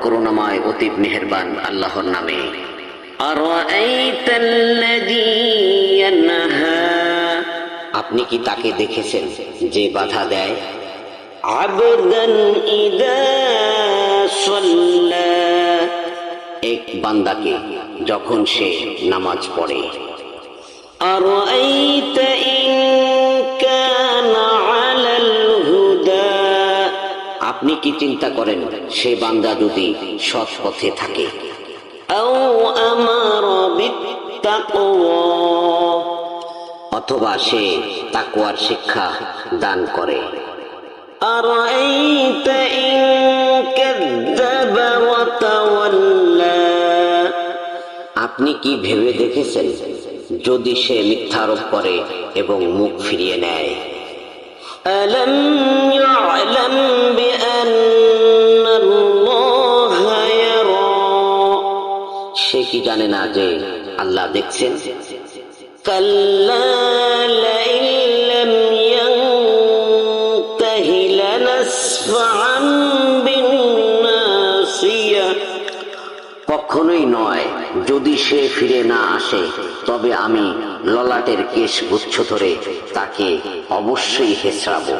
করুণাময় অতীব মেহেরবান আল্লাহর নামে। আপনি কি তাকে দেখেছেন যে বাধা দেয়? এক বান্দাকে যখন সে নামাজ পড়ে। আপনি কি চিন্তা করেন? সে বান্দা যদি সৎ পথে থাকে। অথবা সে তাকুয়ার শিক্ষা দান করে। আর আপনি কি ভেবে দেখেছেন? যদি সে মিথ্যারোপ করে এবং মুখ ফিরিয়ে নেয়। সে কি জানে না যে আল্লাহ দেখছেন? কখনোই নয় যদি সে ফিরে না আসে তবে আমি ললাটের কেশ গুচ্ছ ধরে তাকে অবশ্যই হেসরাবো